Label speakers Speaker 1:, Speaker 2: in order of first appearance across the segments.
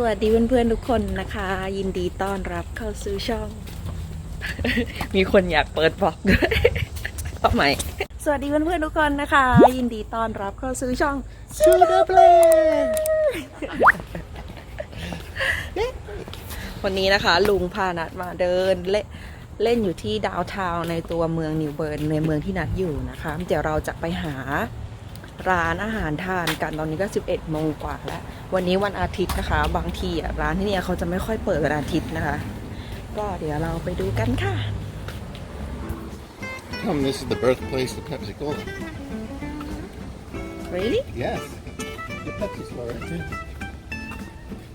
Speaker 1: สวัสดีเพื่อนๆทุกคนนะคะ ยินดีต้อนรับเข้าสู่ช่อง มีคนอยากเปิดบล็อกด้วยทำไมสวัสดีเพื่อนๆทุกคนนะคะ ยินดีต้อนรับเข้าสู่ช่อง
Speaker 2: To the play
Speaker 1: วันนี้นะคะ ลุงพานัดมาเดินเล่นเล่นอยู่ที่ดาวทาวในตัวเมืองนิวเบิร์นในเมืองที่นัดอยู่นะคะ เดี๋ยวเราจะไปหา ร้านอาหารทานกันตอนนี้ก็ 11โมงกว่าแล้ว วันนี้วันอาทิตย์นะคะ บางทีอะร้านที่เนี่ยเขาจะไม่ค่อยเปิดวันอาทิตย์นะคะ ก็เดี๋ยวเราไปดูกันค่ะ
Speaker 2: Come, this is the birthplace of Pepsi Cola.
Speaker 1: really
Speaker 2: Yes. The Pepsi store right there.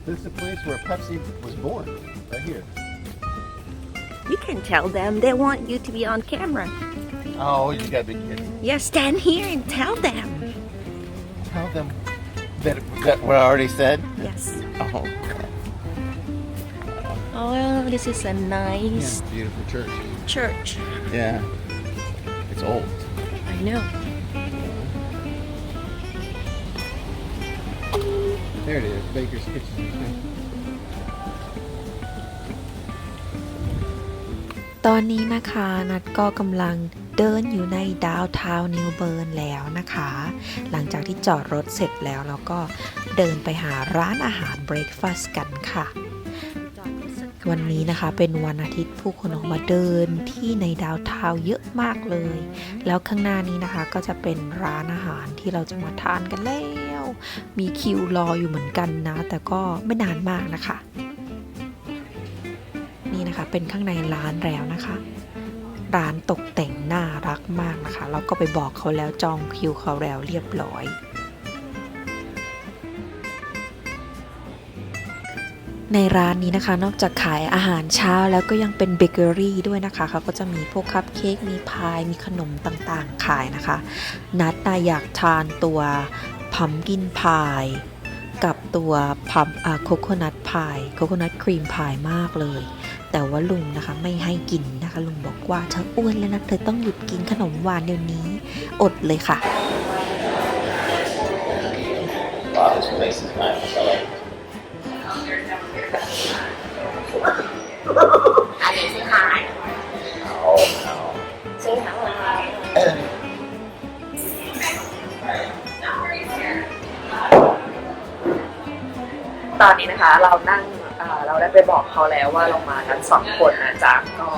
Speaker 2: This is the place where Pepsi was born, right here.
Speaker 1: you can tell them they want you to be on camera
Speaker 2: Oh, you gotta be kidding.
Speaker 1: yeah stand here and tell them
Speaker 2: Tell them that, that what I already said.
Speaker 1: yes
Speaker 2: Oh,
Speaker 1: oh this is a
Speaker 2: yeah,
Speaker 1: nice
Speaker 2: beautiful church.
Speaker 1: church
Speaker 2: Yeah. It's old.
Speaker 1: I know
Speaker 2: There it is, Baker's Kitchen.
Speaker 3: ตอนนี้นะคะนัดก็กำลัง เดินอยู่ในดาวทาวนิวเบิร์นแล้วนะคะ หลังจากที่จอดรถเสร็จแล้วเราก็เดินไปหาร้านอาหารเบรคฟาสต์กันค่ะ วันนี้นะคะเป็นวันอาทิตย์ผู้คนออกมาเดินที่ในดาวทาวเยอะมากเลย แล้วข้างหน้านี้นะคะก็จะเป็นร้านอาหารที่เราจะมาทานกันแล้ว มีคิวรออยู่เหมือนกันนะ แต่ก็ไม่นานมากนะคะ นี่นะคะเป็นข้างในร้านแล้วนะคะ ร้านตกแต่งน่ารักมากนะคะ เราก็ไปบอกเขาแล้วจองคิวเขาแล้วเรียบร้อยในร้านนี้นะคะนอกจากขายอาหารเช้าแล้วก็ยังเป็นเบเกอรี่ด้วยนะคะเขาก็จะมีพวกคัพเค้กมีพายมีขนมต่างๆ ขายนะคะ นัดนาอยากทานตัวพัมกินพาย กับตัวพัมอ่าโคโคนัทพายโคโคนัทครีมพายมากเลย แต่ว่าลุงนะคะไม่ให้กินนะคะ ลุงบอกว่าเธออ้วนแล้วนะเธอต้องหยุดกินขนมหวานเดี๋ยวนี้ อดเลยค่ะ
Speaker 2: Wow, this place is nice.
Speaker 1: ตอนนี้นะคะ เรานั่งเอ่อเราได้ไปบอกเขาแล้วว่าเรามากันสองคนนะจ๊ะก็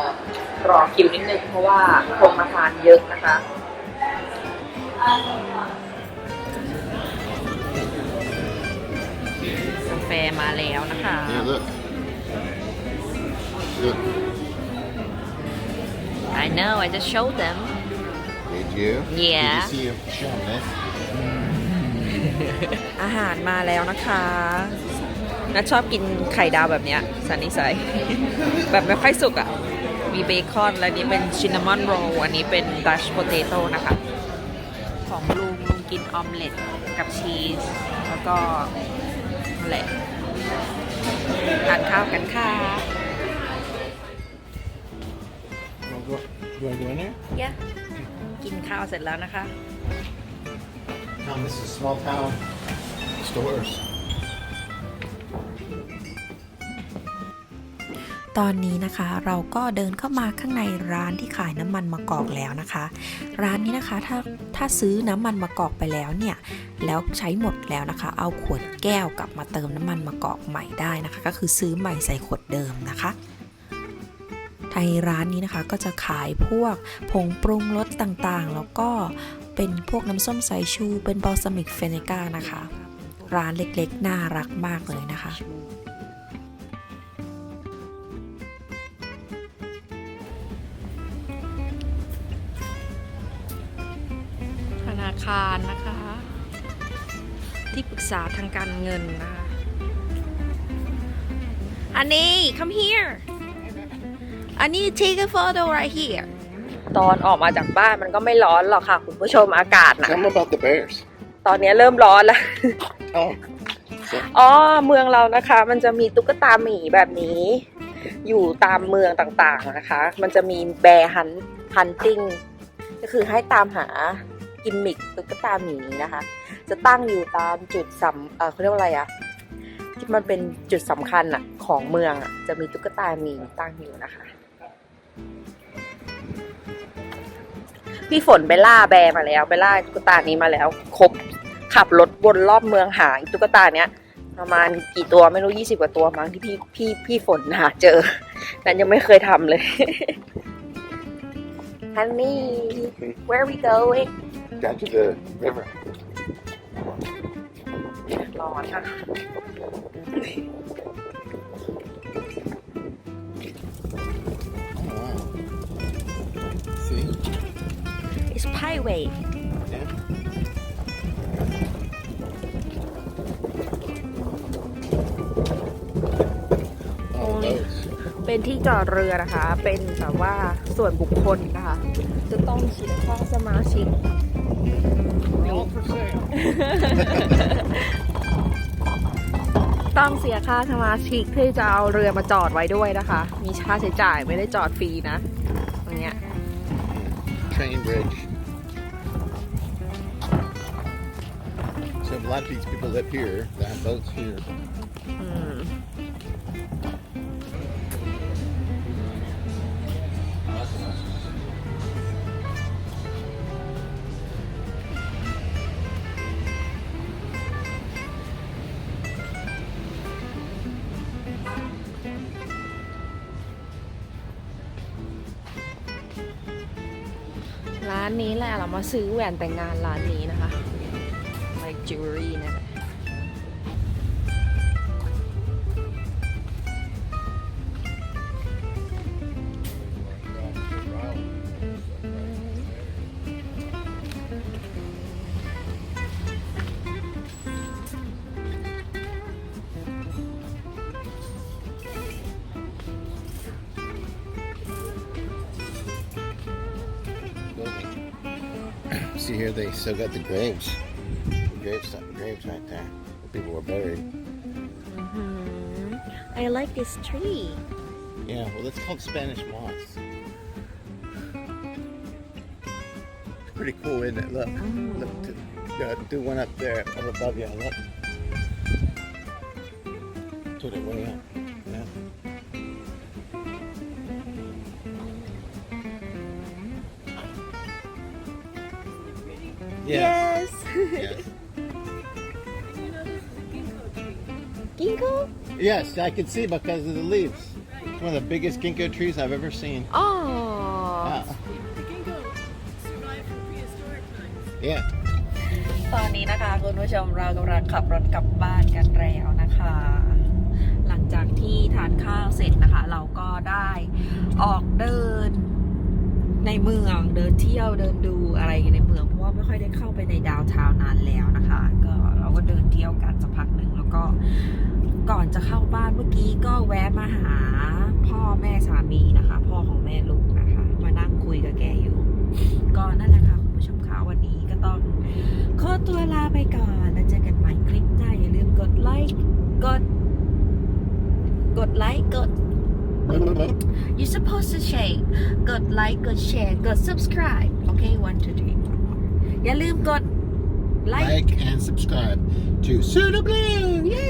Speaker 1: รอคิวนิดนึงเพราะว่าคนมาทานเยอะนะคะ กาแฟมาแล้วนะคะ
Speaker 2: Yeah, look. Look.
Speaker 1: I know I just showed them
Speaker 2: Did you?
Speaker 1: Yeah.
Speaker 2: Did you see him showing this?
Speaker 1: อาหารมาแล้วนะคะ นัทชอบกินไข่ดาวแบบเนี้ยสันนิสัยแบบไม่ค่อยสุกอะ่ะ มีเบคอน และนี้เป็นชินนามอนโรลอันนี้เป็นดัชโปเตโต้นะคะ ของลุงลุงกินออมเล็ตกับชีส แล้วก็นั่นแหละทานข้าวกันค่ะ
Speaker 2: You wanna go, you wanna go in there?
Speaker 1: ยะกินข้าวเสร็จแล้วนะคะ
Speaker 2: Tom, this is small town stores.
Speaker 3: ตอนนี้นะคะเราก็เดินเข้ามาข้างในร้านที่ขายน้ำมันมะกอกแล้วนะคะ ร้านนี้นะคะถ้าถ้าซื้อน้ำมันมะกอกไปแล้วเนี่ยแล้วใช้หมดแล้วนะคะ เอาขวดแก้วกลับมาเติมน้ำมันมะกอกใหม่ได้นะคะ ก็คือซื้อใหม่ใส่ขวดเดิมนะคะในร้านนี้นะคะก็จะขายพวกผงปรุงรสต่างๆ แล้วก็เป็นพวกน้ำส้มสายชู เป็นบอลซามิกเฟเนกานะคะ ร้านเล็กๆ น่ารักมากเลยนะคะ
Speaker 1: คารนะคะ ที่ปรึกษาทางการเงินนะคะ อันนี้ come here อันนี้ take a photo right here ตอนออกมาจากบ้านมันก็ไม่ร้อนหรอกค่ะ คุณผู้ชมอากาศนะ
Speaker 2: Tell them about the bears.
Speaker 1: ตอนนี้เริ่มร้อนแล้ว
Speaker 2: Oh. So,
Speaker 1: อ๋อเมืองเรานะคะ มันจะมีตุ๊กตาหมีแบบนี้ อยู่ตามเมืองต่างๆนะคะ มันจะมีแบร์ฮันฮันติงก็คือให้ตามหา กิมมิคตุ๊กตาหมีนะคะ จะตั้งอยู่ตามจุดสำเออเขาเรียกว่าอะไรอะที่มันเป็นจุดสำคัญอะของเมืองอะจะมีตุ๊กตามีตั้งอยู่นะคะ พี่ฝนไปล่าแบร์มาแล้วไปล่าตุ๊กตานี้มาแล้วครบขับรถวนรอบเมืองหาตุ๊กตาเนี้ยประมาณกี่ตัวไม่รู้ยี่สิบกว่าตัวมั้งที่พี่พี่พี่ฝนหาเจอ นั้นยังไม่เคยทำเลย Honey where are we going
Speaker 2: Down to the river.
Speaker 1: ร้อนค่ะ
Speaker 2: Oh, wow. See?
Speaker 1: It's Pirate
Speaker 2: Yeah. Oh,
Speaker 1: Only-
Speaker 2: boats.
Speaker 1: เป็นที่จอดเรือนะคะ เป็นแบบว่าส่วนบุคคลนะคะ จะต้องคิดค่าสมาชิก
Speaker 2: All for sale.
Speaker 1: ต้องเสียค่าสมาชิกที่จะเอาเรือมาจอดไว้ด้วยนะคะ มีค่าใช้จ่ายไม่ได้จอดฟรีนะอย่างเงี้ย
Speaker 2: Train bridge. So a lot of these people live here. They have boats here.
Speaker 1: อืม ร้านนี้แหละเรามาซื้อแหวนแต่งงานร้านนี้นะคะ like jewelry นั่นะ
Speaker 2: See here, they still got the graves. The graves, graves right there. Where people were buried.
Speaker 1: Mhm. I like this tree.
Speaker 2: Yeah, well, that's called Spanish moss. It's pretty cool, isn't it? Look, look, do, uh, do one up there up above you. Look. Put it way up. Yeah. Yes. Yes.
Speaker 1: Ginkgo?
Speaker 2: Yes, I can see because of the leaves. It's one of the biggest ginkgo trees I've ever seen.
Speaker 1: Oh.
Speaker 2: Yeah. Yeah.
Speaker 1: ตอนนี้นะคะคุณผู้ชมเรากำลังขับรถกลับบ้านกันแล้วนะคะ หลังจากที่ทานข้าวเสร็จนะคะ เราก็ได้ออกเดินในเมืองเดินเที่ยวเดินดูอะไรในเมือง เพราะว่าไม่ค่อยได้เข้าไปในดาวน์ทาวน์นานแล้วนะคะ ก็เราก็เดินเที่ยวกันสักพักหนึ่งแล้วก็ก่อนจะเข้าบ้านเมื่อกี้ก็แวะมาหาพ่อแม่สามีนะคะ พ่อของแม่ลูกนะคะ มานั่งคุยกับแกอยู่ ก็นั่นแหละค่ะคุณผู้ชมคะวันนี้ก็ต้องขอตัวลาไปก่อนแล้วเจอกันใหม่คลิปหน้าอย่าลืมกดไลค์กด กดไลค์กด you supposed to share กดไลค์กดแชร์กด subscribe โอเค one two three four อย่าลืมกดไลค์
Speaker 2: Like and subscribe to Suda Blue.
Speaker 1: เย้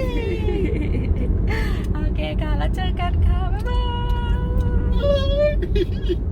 Speaker 1: โอเคค่ะ แล้วเจอกันค่ะ บ๊ายบาย
Speaker 2: Yay!